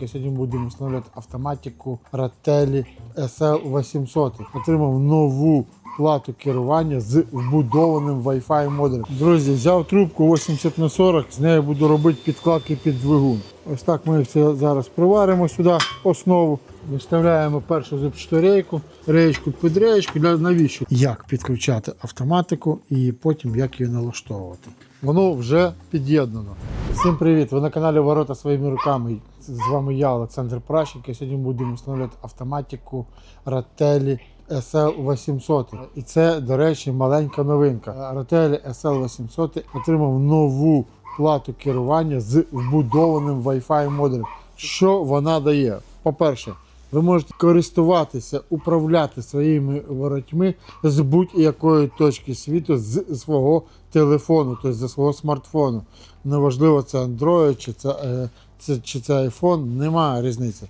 Сьогодні будемо встановлювати автоматику Ratelli SL800. Отримав нову плату керування з вбудованим Wi-Fi модулем. Друзі, взяв трубку 80 на 40, з нею буду робити підкладки під двигун. Ось так ми все зараз приваримо сюди основу. Виставляємо першу зубчату рейку, реєчку під реєчку. Для навіщо? Як підключати автоматику і потім як її налаштовувати. Воно вже під'єднано. Всім привіт! Ви на каналі Ворота своїми руками. З вами я, Олександр Пращенко. І Сьогодні будемо встановлювати автоматику Ratelli SL800. І це, до речі, маленька новинка. Ratelli SL800 отримав нову плату керування з вбудованим Wi-Fi модулем. Що вона дає? По-перше, ви можете користуватися, управляти своїми воротьми з будь-якої точки світу з свого телефону, тобто зі свого смартфону. Неважливо, це Android чи це, е, це, чи це iPhone, немає різниці.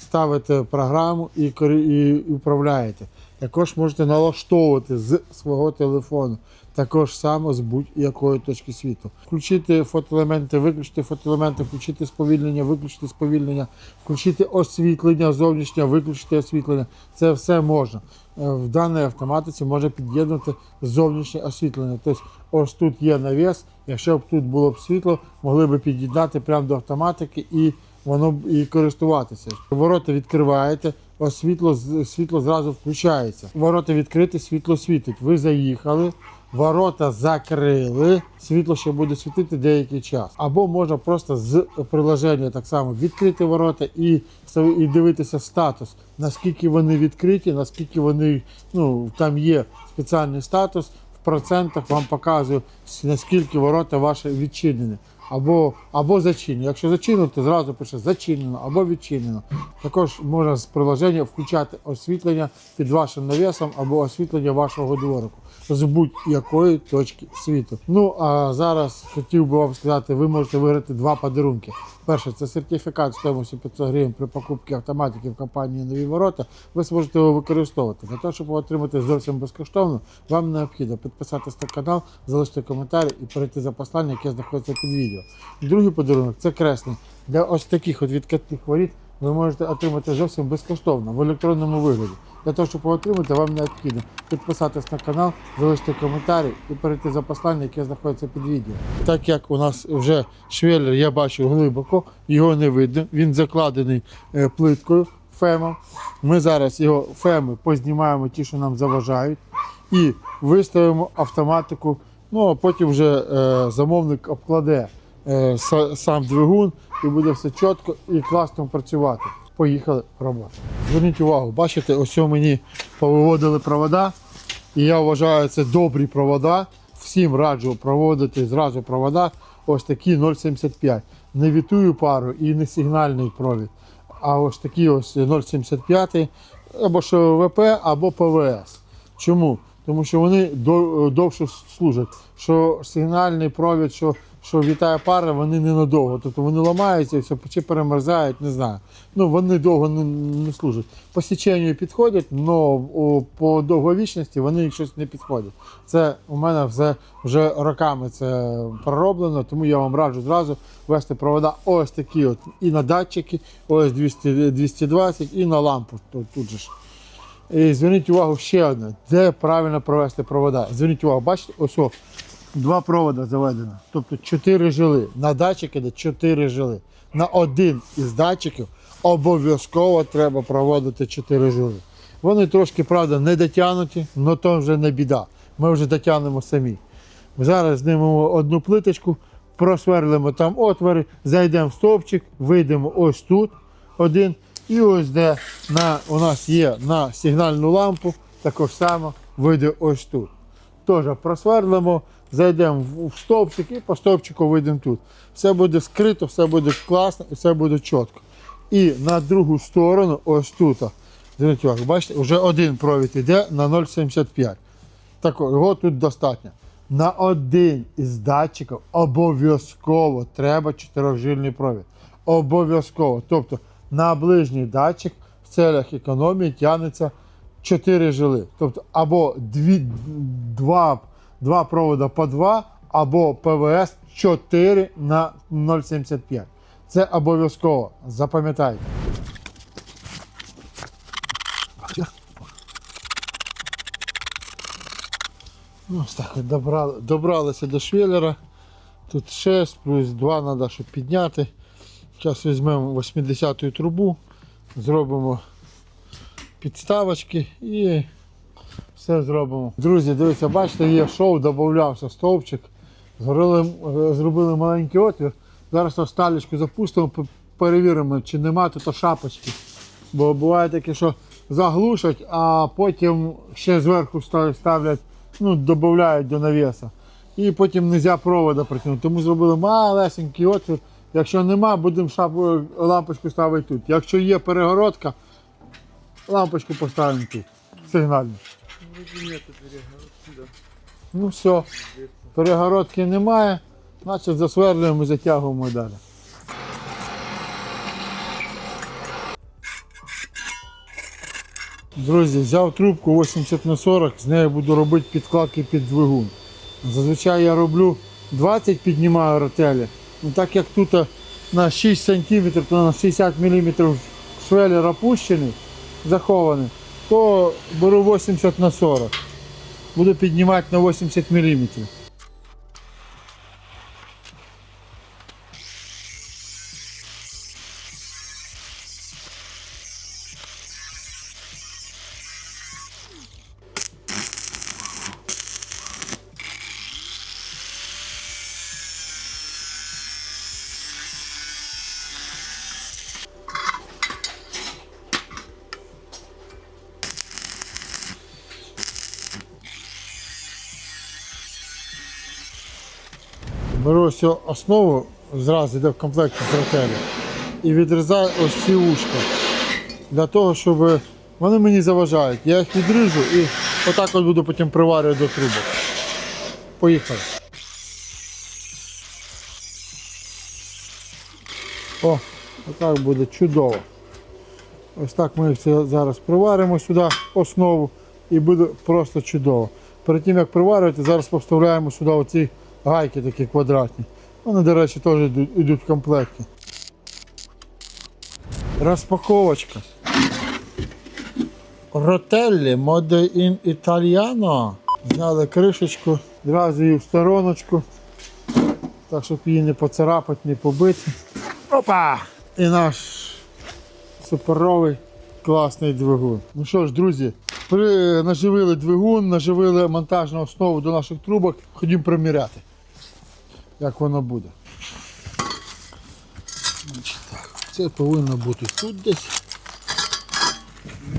Ставите програму і, і управляєте. Також можете налаштовувати з свого телефону. Також само з будь-якої точки світу. Включити фотоелементи, виключити фотоелементи, включити сповільнення, виключити сповільнення, включити освітлення, зовнішнє, виключити освітлення. Це все можна. Е, В даній автоматиці може під'єднати зовнішнє освітлення. Тобто ось тут є навіс. Якщо б тут було б світло, могли б під'єднати прямо до автоматики і воно б і користуватися. Ворота відкриваєте, ось світло, світло зразу включається. Ворота відкриті, світло світить. Ви заїхали. Ворота закрили, світло ще буде світити деякий час. Або можна просто з приложення так само відкрити ворота і, і дивитися статус, наскільки вони відкриті, наскільки вони ну там є спеціальний статус. В процентах вам показує наскільки ворота ваші відчинені. Або, або зачинено. Якщо зачинено, то зразу пише зачинено або відчинено. Також можна з приложення включати освітлення під вашим навісом або освітлення вашого дворику з будь-якої точки світу. Ну а зараз хотів би вам сказати, ви можете виграти два подарунки. Перше, це сертифікат стоїмості 500 гривень при покупці автоматики в компанії Нові Ворота. Ви зможете його використовувати. Для того, щоб отримати зовсім безкоштовно, вам необхідно підписатися на канал, залишити коментар і перейти за послання, яке знаходиться під відео. Другий подарунок це кресний. Для ось таких от відкатних воріт ви можете отримати зовсім безкоштовно в електронному вигляді. Для того, щоб отримати, вам необхідно підписатись на канал, залишити коментарі і перейти за послання, яке знаходиться під відео. Так як у нас вже швеллер, я бачу глибоко, його не видно, він закладений е, плиткою фемом. Ми зараз його феми познімаємо, ті, що нам заважають, і виставимо автоматику. Ну а потім вже е, замовник обкладе сам двигун і буде все чітко і класно працювати. Поїхали робота. Зверніть увагу, бачите, ось мені повиводили провода, і я вважаю, це добрі провода. Всім раджу проводити зразу провода. Ось такі 0,75. Не вітую пару і не сигнальний провід. А ось такі ось 0,75 або ШВП, або ПВС. Чому? Тому що вони до- довше служать. Що сигнальний провід, що, що вітає пари, вони ненадовго. Тобто вони ламаються все, чи перемерзають, не знаю. Ну вони довго не, не служать. По січенню підходять, але по довговічності вони щось не підходять. Це у мене все вже роками це пророблено, тому я вам раджу зразу вести провода ось такі от і на датчики, ось 200, 220, і на лампу тут же ж. І зверніть увагу ще одне, де правильно провести провода. Зверніть увагу, бачите, ось о, два провода заведено. Тобто чотири жили. На датчик іде чотири жили. На один із датчиків обов'язково треба проводити чотири жили. Вони трошки, правда, не дотягнуті, але то вже не біда. Ми вже дотягнемо самі. Зараз знімемо одну плиточку, просверлимо там отвори, зайдемо в стовпчик, вийдемо ось тут один. І ось де на, у нас є на сигнальну лампу, також само вийде ось тут. Теж просверлимо, зайдемо в, стовпчик і по стовпчику вийдемо тут. Все буде скрито, все буде класно і все буде чітко. І на другу сторону, ось тут, увагу, бачите, вже один провід йде на 0,75. Так, його тут достатньо. На один із датчиків обов'язково треба чотирьохжильний провід. Обов'язково. Тобто на ближній датчик в целях економії тягнеться 4 жили. Тобто або дві, два, два провода по 2, або ПВС 4 на 0,75. Це обов'язково. Запам'ятайте. Ось так добрали, добралися до швеллера. Тут 6 плюс 2 треба, щоб підняти. Зараз візьмемо 80-ю трубу, зробимо підставочки і все зробимо. Друзі, дивіться, бачите, є шоу, додався стовпчик. Зробили, зробили маленький отвір. Зараз осталічку запустимо, перевіримо, чи нема тут шапочки. Бо буває таке, що заглушать, а потім ще зверху ставлять, ну, додають до навіса. І потім не можна провода притягнути. Тому зробили малесенький отвір. Якщо нема, будемо шап- лампочку ставити тут. Якщо є перегородка, лампочку поставимо тут. Сигнальну. Ну все, перегородки немає, значить засверлюємо і затягуємо далі. Друзі, взяв трубку 80 на 40, з нею буду робити підкладки під двигун. Зазвичай я роблю 20 піднімаю ротелі. Ну, так як тут на 6 см, то на 60 мм швелер опущений, захований, то беру 80 на 40. Буду піднімати на 80 мм. Цю основу, зразу йде в комплекті з ротелі, і відрізаю ось ці ушка. Для того, щоб вони мені заважають. Я їх відріжу і отак от буду потім приварювати до трубок. Поїхали. О, отак буде чудово. Ось так ми все зараз приваримо сюди основу і буде просто чудово. Перед тим як приварювати, зараз поставляємо сюди оці гайки такі квадратні. Вони, до речі, теж йдуть, в комплекті. Розпаковочка. Ротеллі Mode in Italiano. Зняли кришечку, одразу її в стороночку. Так, щоб її не поцарапати, не побити. Опа! І наш суперовий класний двигун. Ну що ж, друзі, при... наживили двигун, наживили монтажну основу до наших трубок. Ходімо приміряти, як воно буде. Так, це повинно бути тут десь.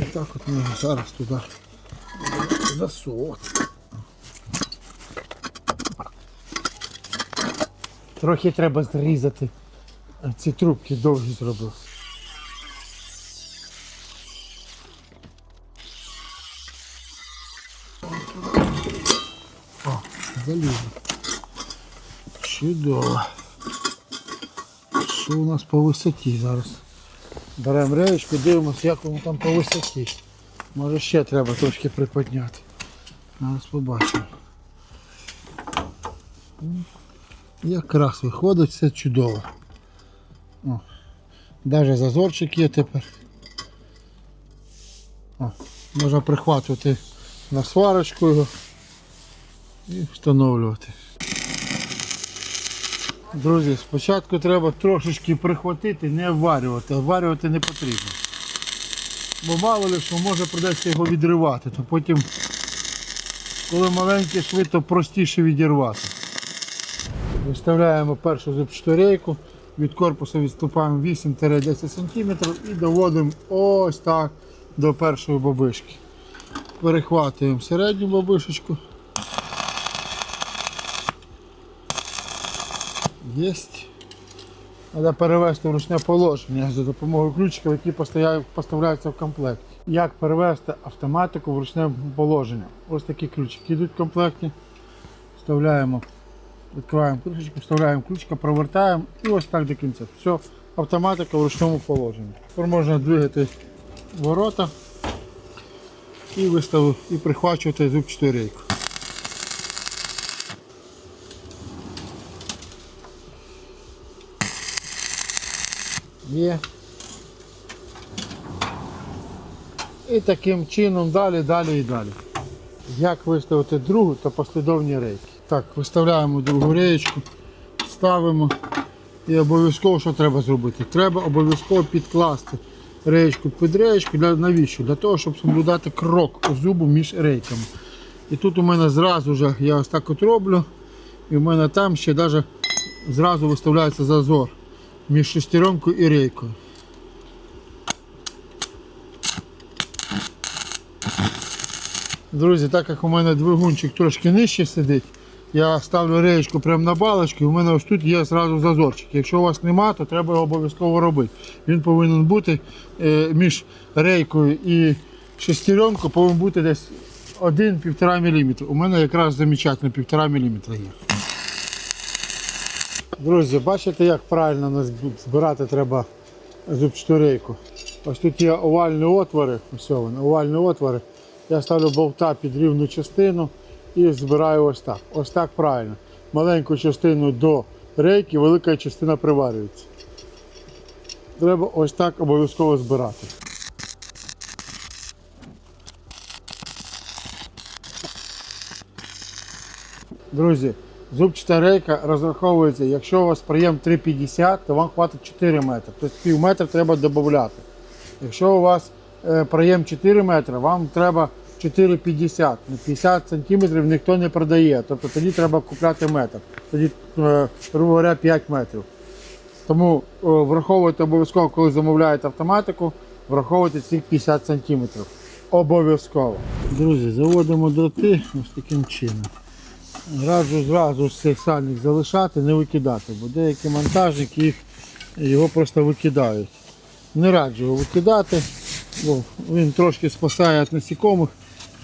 І так от ми зараз туди засовувати. Трохи треба зрізати. Ці трубки довгі зробив. О, залізо. Чудово. Що у нас по висоті зараз? Беремо реєчку, дивимося, як воно там по висоті. Може ще треба трошки приподняти. Зараз побачимо. Якраз виходить все чудово. О, Навіть зазорчик є тепер. О, можна прихватувати на сварочку його і встановлювати. Друзі, спочатку треба трошечки прихватити, не вварювати, а не потрібно. Бо мало ли, що може придеться його відривати, то потім, коли маленький швид, то простіше відірвати. Виставляємо першу зубчаторейку, від корпусу відступаємо 8-10 см і доводимо ось так до першої бабишки. Перехватуємо середню бабишечку. Єсть. Треба перевести в ручне положення за допомогою ключиків, які поставляються в комплекті. Як перевести автоматику в ручне положення? Ось такі ключики йдуть в комплекті. Вставляємо, відкриваємо кришечку, вставляємо ключика, провертаємо і ось так до кінця. Все, автоматика в ручному положенні. Тепер можна двигати ворота і виставив, і прихвачувати зубчату рейку. Є. І таким чином далі, далі і далі. Як виставити другу, то послідовні рейки. Так, виставляємо другу реєчку, ставимо. І обов'язково що треба зробити? Треба обов'язково підкласти реєчку під реєчку. Для, навіщо? Для того, щоб соблюдати крок зубу між рейками. І тут у мене зразу ж я ось так от роблю. І в мене там ще навіть зразу виставляється зазор між шестеренкою і рейкою. Друзі, так як у мене двигунчик трошки нижче сидить, я ставлю реєчку прямо на балочки, у мене ось тут є зразу зазорчик. Якщо у вас нема, то треба його обов'язково робити. Він повинен бути е, між рейкою і шестеренкою повинен бути десь 1-1,5 мм. У мене якраз замечательно 1,5 мм є. Друзі, бачите, як правильно нас збирати треба зубчату рейку. Ось тут є овальні отвори, ось вони, овальні отвори. Я ставлю болта під рівну частину і збираю ось так. Ось так правильно. Маленьку частину до рейки, велика частина приварюється. Треба ось так обов'язково збирати. Друзі, зубчата рейка розраховується, якщо у вас приєм 3,50, то вам хватить 4 метри. Тобто пів метра треба додати. Якщо у вас е, проєм 4 метри, вам треба 4,50. Ну, 50 сантиметрів ніхто не продає. Тобто тоді треба купляти метр. Тоді, е, грубо говоря, 5 метрів. Тому е, враховуйте обов'язково, коли замовляєте автоматику, враховуйте цих 50 сантиметрів. Обов'язково. Друзі, заводимо дроти ось таким чином. Раджу зразу з цих сальник залишати, не викидати, бо деякі монтажники їх, його просто викидають. Не раджу його викидати, бо він трошки спасає від насекомых,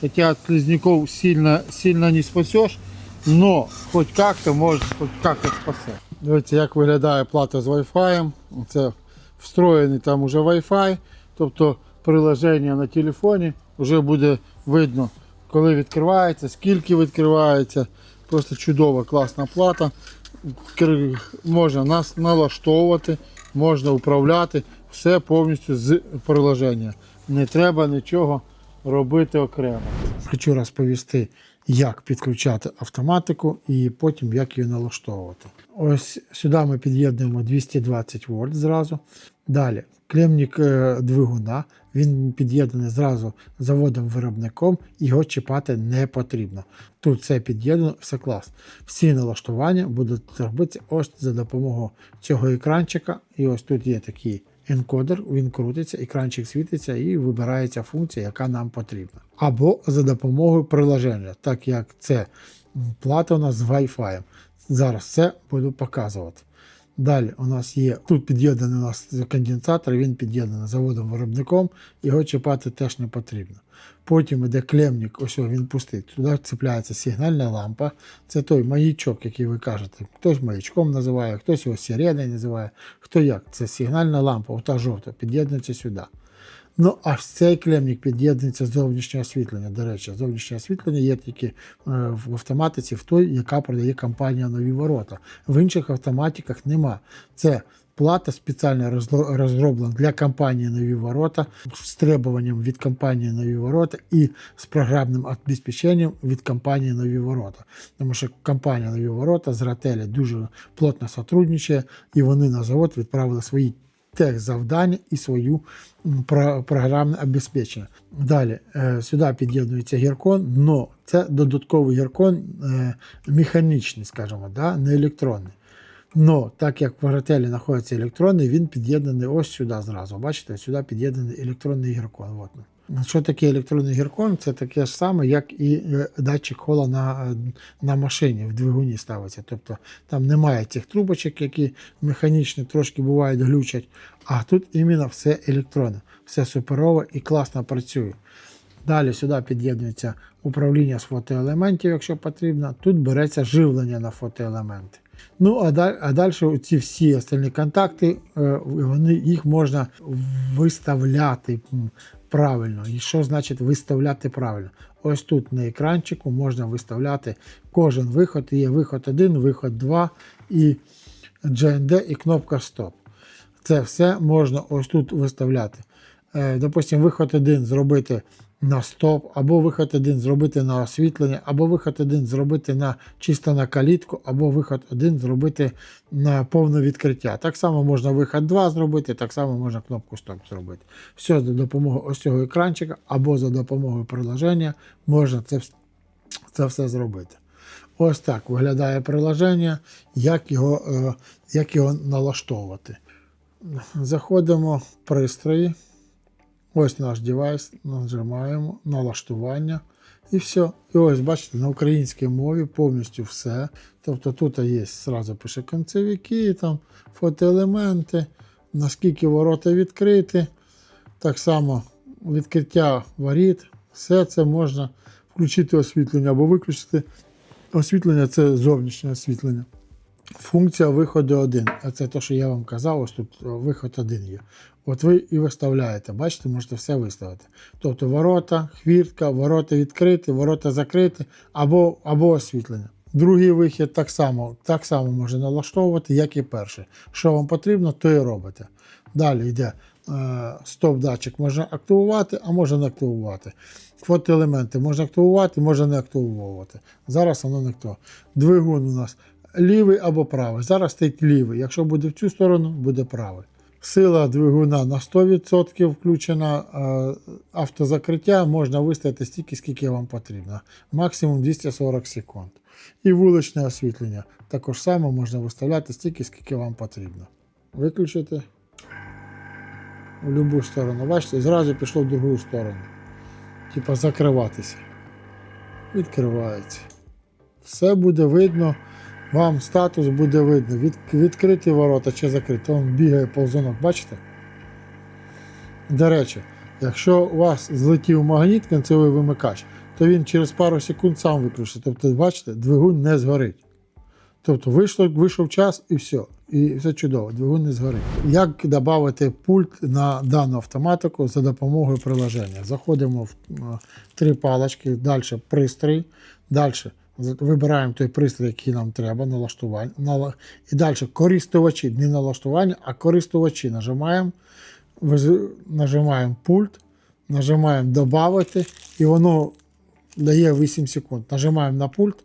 хоча від слизняков сильно, сильно не спасеш, но хоч як-то може, хоч як-то спасе. Дивіться, як виглядає плата з Wi-Fi. Це встроєний там уже Wi-Fi, тобто приложення на телефоні вже буде видно, коли відкривається, скільки відкривається. Просто чудова, класна плата. Можна нас налаштовувати, можна управляти все повністю з приложення. Не треба нічого робити окремо. Хочу розповісти, як підключати автоматику і потім як її налаштовувати. Ось сюди ми під'єднуємо 220 вольт зразу. Далі клемник е, двигуна, він під'єднаний зразу заводом-виробником, його чіпати не потрібно. Тут все під'єднано, все клас. Всі налаштування будуть робитися ось за допомогою цього екранчика. І ось тут є такий енкодер, він крутиться, екранчик світиться і вибирається функція, яка нам потрібна. Або за допомогою приложення, так як це плата у нас з Wi-Fi. Зараз це буду показувати. Далі у нас є тут під'єднаний у нас конденсатор, він під'єднаний заводом виробником, його чіпати теж не потрібно. Потім іде клемник, ось він пустить. Туди цепляється сигнальна лампа. Це той маячок, який ви кажете. Хтось маячком називає, хтось його сиреною називає. Хто як? Це сигнальна лампа, ота жовта, під'єднується сюди. Ну, аж цей клемник під'єднується зовнішнє освітлення. До речі, зовнішнє освітлення є тільки е, в автоматиці, в той, яка продає компанія Нові Ворота. В інших автоматиках нема. Це плата спеціально розроблена для компанії Нові Ворота з требуванням від компанії Нові Ворота і з програмним обезпеченням від компанії Нові Ворота. Тому що компанія Нові Ворота з Рателі дуже плотно сотрудничає, і вони на завод відправили свої тех завдання і свою про- програмне обезпечення. Далі е, сюди під'єднується гіркон, але це додатковий гіркон е, механічний, скажімо, да, не електронний. Но так як в Рателі знаходиться електронний, він під'єднаний ось сюди зразу. Бачите, сюди під'єднаний електронний гіркон. От. Що таке електронний гіркон? Це таке ж саме, як і е, датчик хола на, е, на машині, в двигуні ставиться. Тобто там немає цих трубочок, які механічні трошки бувають глючать. А тут іменно все електронне, все суперово і класно працює. Далі сюди під'єднується управління з фотоелементів, якщо потрібно. Тут береться живлення на фотоелементи. Ну, а далі, а далі ці всі остальні контакти, е, вони, їх можна виставляти правильно. І що значить виставляти правильно? Ось тут на екранчику можна виставляти кожен виход. Є виход 1, виход 2 і GND і кнопка Стоп. Це все можна ось тут виставляти. Е, Допустим, виход один зробити на стоп, або виход один зробити на освітлення, або виход один зробити на чисто на калітку, або виход один зробити на повне відкриття. Так само можна виход 2 зробити, так само можна кнопку стоп зробити. Все за допомогою ось цього екранчика, або за допомогою приложення можна це, це все зробити. Ось так виглядає приложення, як його, е, як його налаштовувати. Заходимо в пристрої. Ось наш девайс, нажимаємо налаштування і все. І ось бачите, на українській мові повністю все. Тобто тут є, зразу пише кінцевики, там фотоелементи, наскільки ворота відкриті. Так само відкриття воріт. Все це можна включити освітлення або виключити. Освітлення це зовнішнє освітлення. Функція виходу один. А це те, що я вам казав, ось тут виход один є. От ви і виставляєте, бачите, можете все виставити. Тобто ворота, хвіртка, ворота відкриті, ворота закриті або, або освітлення. Другий вихід так само, так само можна налаштовувати, як і перший. Що вам потрібно, то і робите. Далі йде е, стоп-датчик, можна активувати, а можна не активувати. Фотоелементи можна активувати, можна не активувати. Зараз воно не активує. Двигун у нас лівий або правий. Зараз стоїть лівий. Якщо буде в цю сторону, буде правий. Сила двигуна на 100% включена, автозакриття можна виставити стільки, скільки вам потрібно. Максимум 240 секунд. І вуличне освітлення. Також само можна виставляти стільки, скільки вам потрібно. Виключити в будь-яку сторону. Бачите, зразу пішло в другу сторону. Типа закриватися. Відкривається. Все буде видно. Вам статус буде видно. Від, відкриті ворота чи закриті. Там бігає ползунок, бачите? До речі, якщо у вас злетів магніт, кінцевий вимикач, то він через пару секунд сам виключиться. Тобто, бачите, двигун не згорить. Тобто вийшло, вийшов час і все. І все чудово, двигун не згорить. Як додати пульт на дану автоматику за допомогою приложення? Заходимо в е, три палочки, далі пристрій, далі вибираємо той пристрій, який нам треба, налаштування. нала- І далі користувачі, не налаштування, а користувачі. Нажимаємо, нажимаємо пульт, нажимаємо додати, і воно дає 8 секунд. Нажимаємо на пульт,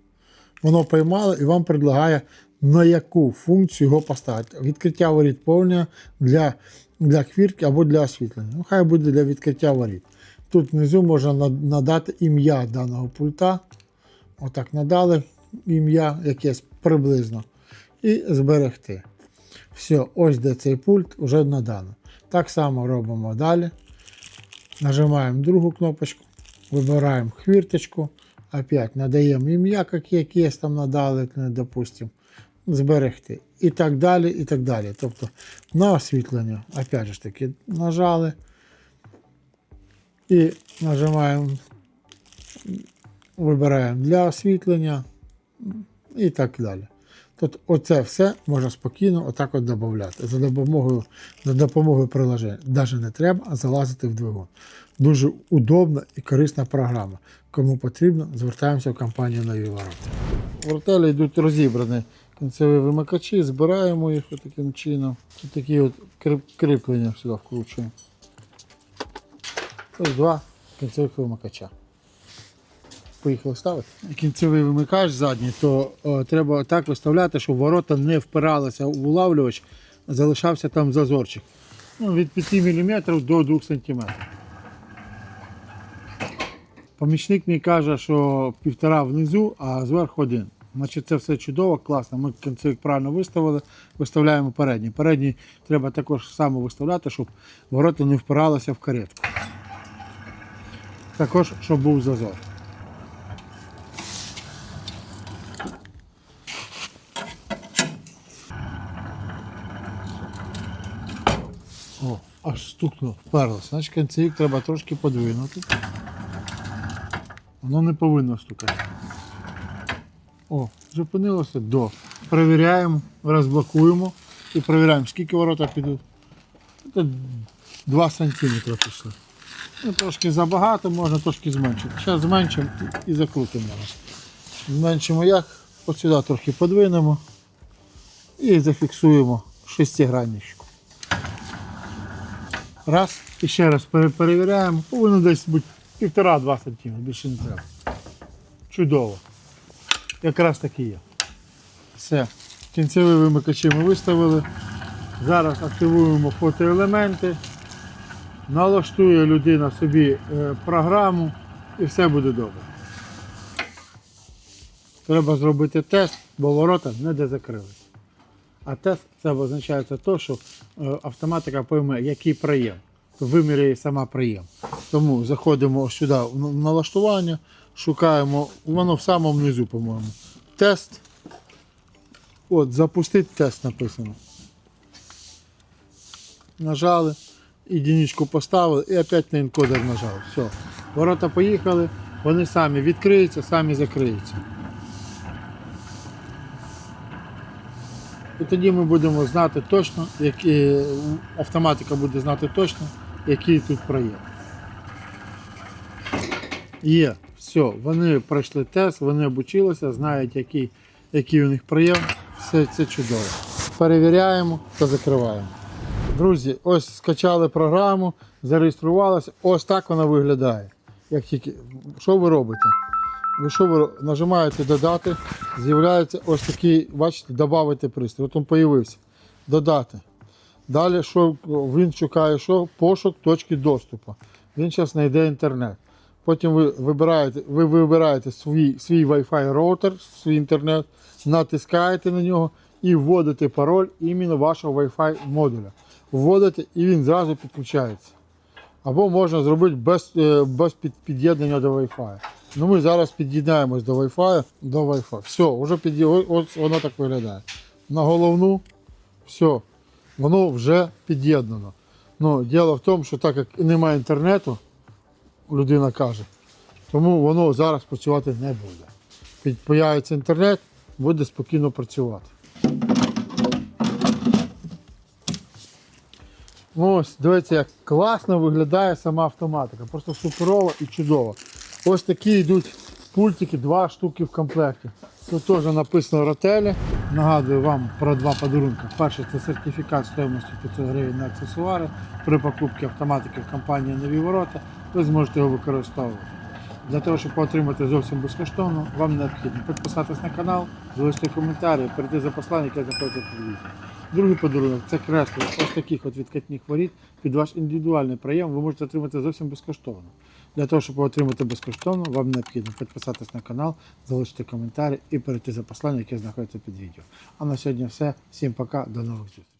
воно поймало і вам предлагає на яку функцію його поставити. Відкриття воріт повне для, для хвіртки або для освітлення. Ну, хай буде для відкриття воріт. Тут внизу можна надати ім'я даного пульта. Отак надали ім'я якесь приблизно. І зберегти. Все, ось де цей пульт вже надано. Так само робимо далі. Нажимаємо другу кнопочку, вибираємо хвірточку, опять надаємо ім'я, як якесь там надали, допустим, зберегти. І так далі, і так далі. Тобто на освітлення, опять же таки, нажали і нажимаємо, вибираємо для освітлення і так далі. Тобто оце все можна спокійно отак от додати. За допомогою, за допомогою приложення. Навіть не треба залазити в двигун. Дуже удобна і корисна програма. Кому потрібно, звертаємося в компанію Нові Ворота. Вортелі йдуть розібрані кінцеві вимикачі, збираємо їх таким чином. Тут такі от кріплення сюди вкручуємо. Ось два кінцевих вимикача. Поїхали ставити. Кінцевий вимикач задній, то о, треба так виставляти, щоб ворота не впиралися в улавлювач, залишався там зазорчик. Ну, від 5 мм до 2 см. Помічник мені каже, що півтора внизу, а зверху один. Значить, це все чудово, класно. Ми кінцевик правильно виставили, виставляємо передній. Передній треба також само виставляти, щоб ворота не впиралися в каретку. Також, щоб був зазор. О, аж стукнуло, вперлося. Значить, кінцевик треба трошки подвинути. Воно не повинно стукати. О, зупинилося до. Перевіряємо, розблокуємо і перевіряємо, скільки ворота підуть. Це 2 см пішло. Ну, трошки забагато, можна трошки зменшити. Зараз зменшимо і закрутимо. Зменшимо як? От сюди трохи подвинемо і зафіксуємо шестигранничку. Раз. І ще раз перевіряємо. Повинно десь бути півтора-два сантиметри, більше не треба. Чудово. Якраз таки є. Все. Кінцеві вимикачі ми виставили. Зараз активуємо фотоелементи. Налаштує людина собі е, програму і все буде добре. Треба зробити тест, бо ворота не де закрились. А тест це означає то, що е, автоматика пойме, який проєм. Виміряє сама проєм. Тому заходимо сюди в налаштування, шукаємо, воно в самому низу, по-моєму. Тест. От, запустити тест написано. Нажали, единичку поставили і опять на енкодер нажали. Все. Ворота поїхали, вони самі відкриються, самі закриються. І тоді ми будемо знати точно, які, автоматика буде знати точно, який тут проєм. Є, все, вони пройшли тест, вони обучилися, знають, який, який у них проєм. Все це чудово. Перевіряємо та закриваємо. Друзі, ось скачали програму, зареєструвалися. Ось так вона виглядає. Як тільки, що ви робите? Ви що ви нажимаєте додати, з'являється ось такий, бачите, додати пристрій. От він появився. Додати. Далі що він шукає що? Пошук точки доступу. Він зараз знайде інтернет. Потім ви вибираєте, ви вибираєте свій, свій Wi-Fi роутер, свій інтернет, натискаєте на нього і вводите пароль іменно вашого Wi-Fi модуля. Вводите і він зразу підключається. Або можна зробити без, е, без під'єднання до Wi-Fi. Ну ми зараз під'єднаємось до Wi-Fi, до Wi-Fi. Все, вже під'є... ось воно так виглядає. На головну, все, воно вже під'єднано. Ну, діло в тому, що так як немає інтернету, людина каже, тому воно зараз працювати не буде. Під- Появиться інтернет, буде спокійно працювати. Ось, дивіться, як класно виглядає сама автоматика. Просто суперова і чудова. Ось такі йдуть пультики, два штуки в комплекті. Тут теж написано ротелі. Нагадую вам про два подарунки. Перший це сертифікат стоїмостю 500 гривень на аксесуари. При покупці автоматики в компанії Нові Ворота ви зможете його використовувати. Для того, щоб отримати зовсім безкоштовно, вам необхідно підписатись на канал, залишити коментарі, перейти за послання, яке знаходиться під відео. Другий подарунок це кресло ось таких от відкатних воріт під ваш індивідуальний проєм ви можете отримати зовсім безкоштовно. Для того, щоб отримати безкоштовно, вам необхідно підписатись на канал, залишити коментарі і перейти за послання, яке знаходиться під відео. А на сьогодні все. Всім пока, до нових зустрічей.